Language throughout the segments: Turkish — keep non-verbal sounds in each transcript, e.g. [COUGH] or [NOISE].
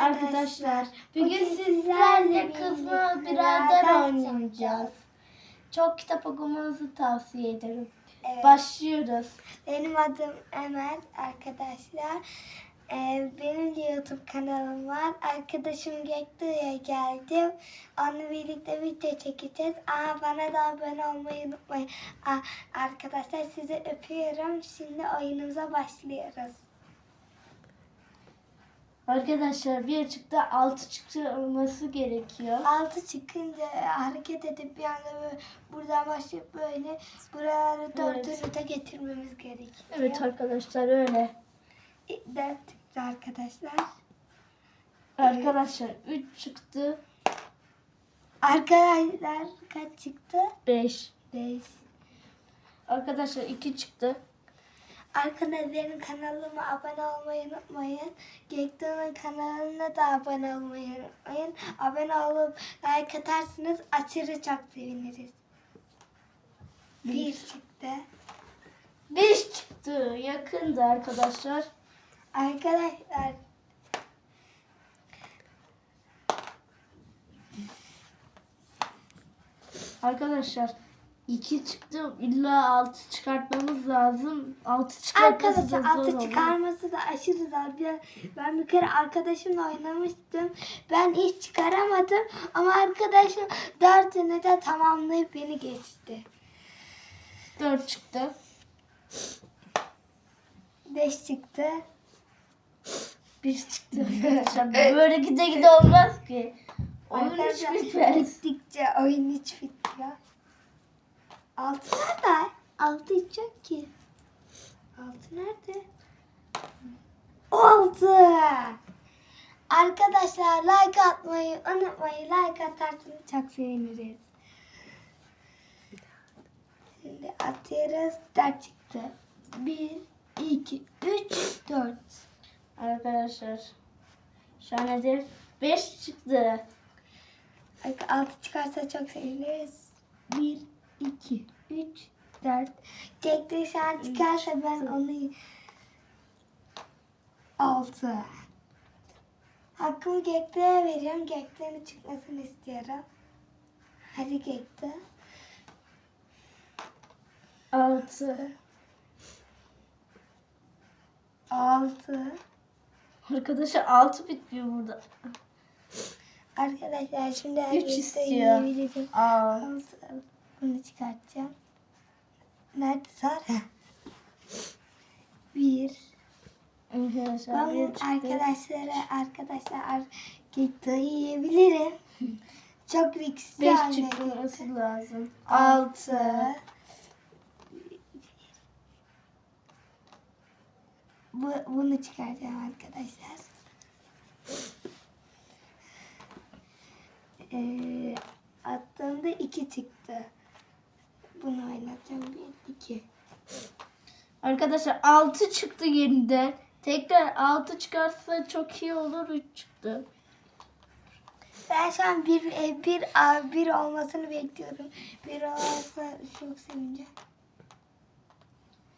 Arkadaşlar bugün sizlerle kız mı birader oynayacağız. Çok kitap okumanızı tavsiye ederim. Evet. Başlıyoruz. Benim adım Emel arkadaşlar. Ee, benim de YouTube kanalım var. Arkadaşım Gektu'ya geldim. Onunla birlikte video çekeceğiz. Aa, bana da abone olmayı unutmayın. Aa, arkadaşlar sizi öpüyorum. Şimdi oyunumuza başlıyoruz. Arkadaşlar bir çıktı altı çıktı olması gerekiyor. Altı çıkınca hareket edip bir anda böyle buradan başlayıp böyle buraları dört Evet. ünite getirmemiz gerekiyor. Evet arkadaşlar öyle. Dört çıktı arkadaşlar. Arkadaşlar 3 çıktı Arkadaşlar kaç çıktı? 5. 5. Arkadaşlar 2 çıktı. Arkadaşlar benim kanalıma abone olmayı unutmayın. Gekto'nun kanalına da abone olmayı unutmayın. Abone olup like atarsınız aşırı çok seviniriz. Bir çıktı. 5 çıktı. Yakındı arkadaşlar. Arkadaşlar Arkadaşlar 2 çıktı. İlla 6 çıkartmamız lazım. 6 çıkartması da Arkadaşlar zor altı olur. çıkarması da aşırı zor. Bir- Ben bir kere arkadaşımla oynamıştım. Ben hiç çıkaramadım ama arkadaşım dördünü de tamamlayıp beni geçti. 4 çıktı. Beş çıktı. 1 çıktı. [LAUGHS] Arkadaşlar böyle gide gide olmaz ki. Oyun hiç Arkadaşlar, bitmez. Bittikçe oyun hiç bitmiyor. Altı nerede? Altı hiç ki. Altı nerede? Altı. Arkadaşlar like atmayı unutmayın. Like atarsanız çok seviniriz. Şimdi atıyoruz. Dört çıktı. Bir, iki, üç, dört. Arkadaşlar şu an hedef 5 çıktı. Altı çıkarsa çok seviniriz. Bir, iki, üç, dört. Jack'te şu an çıkarsa ben onu... Altı. Hakkımı Gekte'ye veriyorum. Gekte'nin çıkmasını istiyorum. Hadi Gekte. 6. Altı. Arkadaşlar 6 bitmiyor burada. Arkadaşlar şimdi herkese istiyor. yiyebilirim. 6. Bunu çıkartacağım. Nerede Sara? Bir. Arkadaşlar Ben arkadaşlara arkadaşlar Gekto'yu yiyebilirim. [LAUGHS] Çok riskli 5 anne. çıkması lazım. Altı. 6. Bu, bunu çıkaracağım arkadaşlar. Ee, attığımda iki çıktı. Bunu oynatacağım. Bir, iki. Arkadaşlar 6 çıktı yeniden. Tekrar 6 çıkarsa çok iyi olur. 3 çıktı. Ben şu an bir, e, bir, bir olmasını bekliyorum. Bir olursa çok sevineceğim.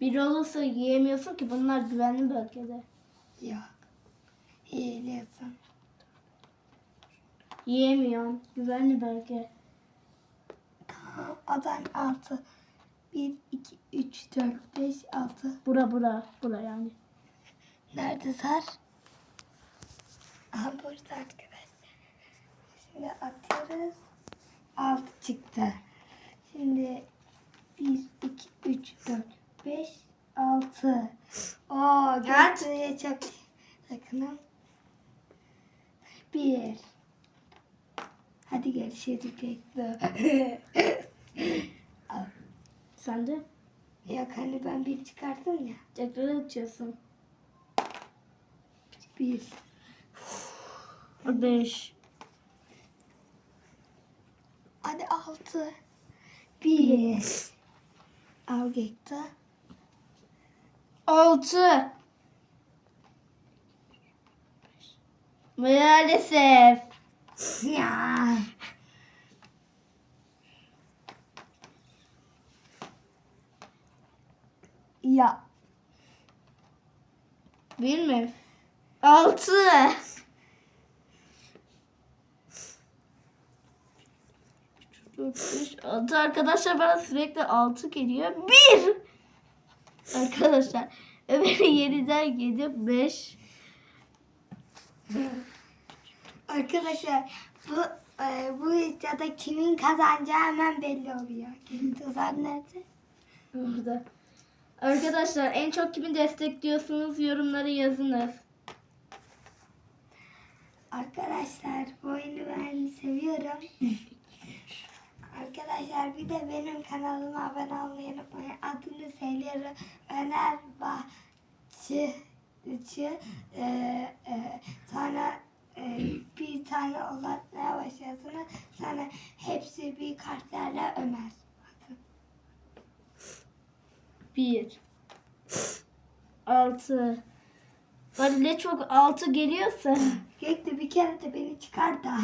Bir olursa yiyemiyorsun ki bunlar güvenli bölgede. Yok. Hiliyorsun. Yiyemiyorsun. Güvenli bölge. Odan altı. Bir, iki, üç, dört, beş, altı. Bura bura. Bura yani. Nerede zar? Aha burada arkadaşlar. Şimdi atıyoruz. Altı çıktı. Şimdi bir, iki, üç, dört, beş, altı. Oo, Göktuğ'a çok yakınım. Bir. Hadi görüşürüz Sen de Yok hani ben bir çıkardım ya. tekrar açıyorsun. Bir. 5. Hadi altı. Bir. Al Göktuğ. 6. Maalesef. Ya. Ya. Değil mi? Altı. Altı. Arkadaşlar bana sürekli altı geliyor. Bir. Arkadaşlar [LAUGHS] Ömer'e yeniden gelip beş. Arkadaşlar bu e, bu iddiada kimin kazanacağı hemen belli oluyor. Kimin kazanırsa. Burada. Arkadaşlar en çok kimi destekliyorsunuz yorumlara yazınız. Arkadaşlar bu oyunu ben seviyorum. [LAUGHS] Arkadaşlar bir de benim kanalıma abone olmayı unutmayın. Adını söylüyorum. Öner Bahçı. E, e, sonra e, bir tane uzatmaya başlıyorsunuz. Sonra hepsi bir kartlarla Ömer. 1 6 Hadi ne çok 6 geliyorsa. Gökte bir kere de beni çıkar da. [LAUGHS]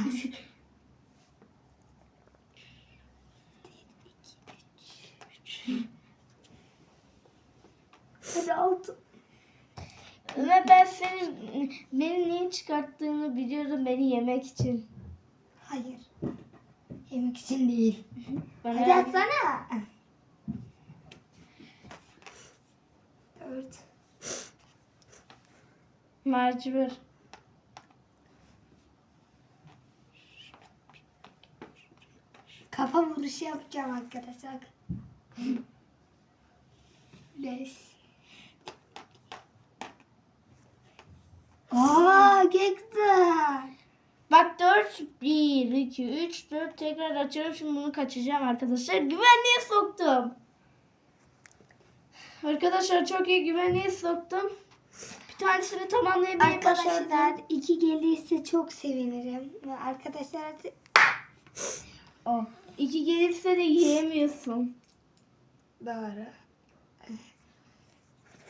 Hadi altı. Ömer ben senin beni niye çıkarttığını biliyorum beni yemek için. Hayır. Yemek için değil. Bana Hadi atsana. Dört. Macbur. Kafa vuruşu yapacağım arkadaşlar. Beş. Aa geçti. Bak 4 1 2 3 4 tekrar açıyorum şimdi bunu kaçacağım arkadaşlar. Güvenliğe soktum. Arkadaşlar çok iyi güvenliğe soktum. Bir tanesini tamamlayabilmeyi başardım. Arkadaşlar iki gelirse çok sevinirim. Ve Arkadaşlar Oh. İki gelirse de yiyemiyorsun. Doğru.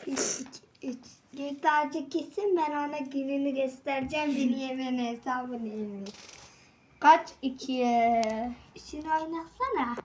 Bir, iki, üç. Göstercik gitsin ben ona gününü göstereceğim. Beni yemeğini hesabını yemeğini. Kaç ikiye? Şunu oynasana.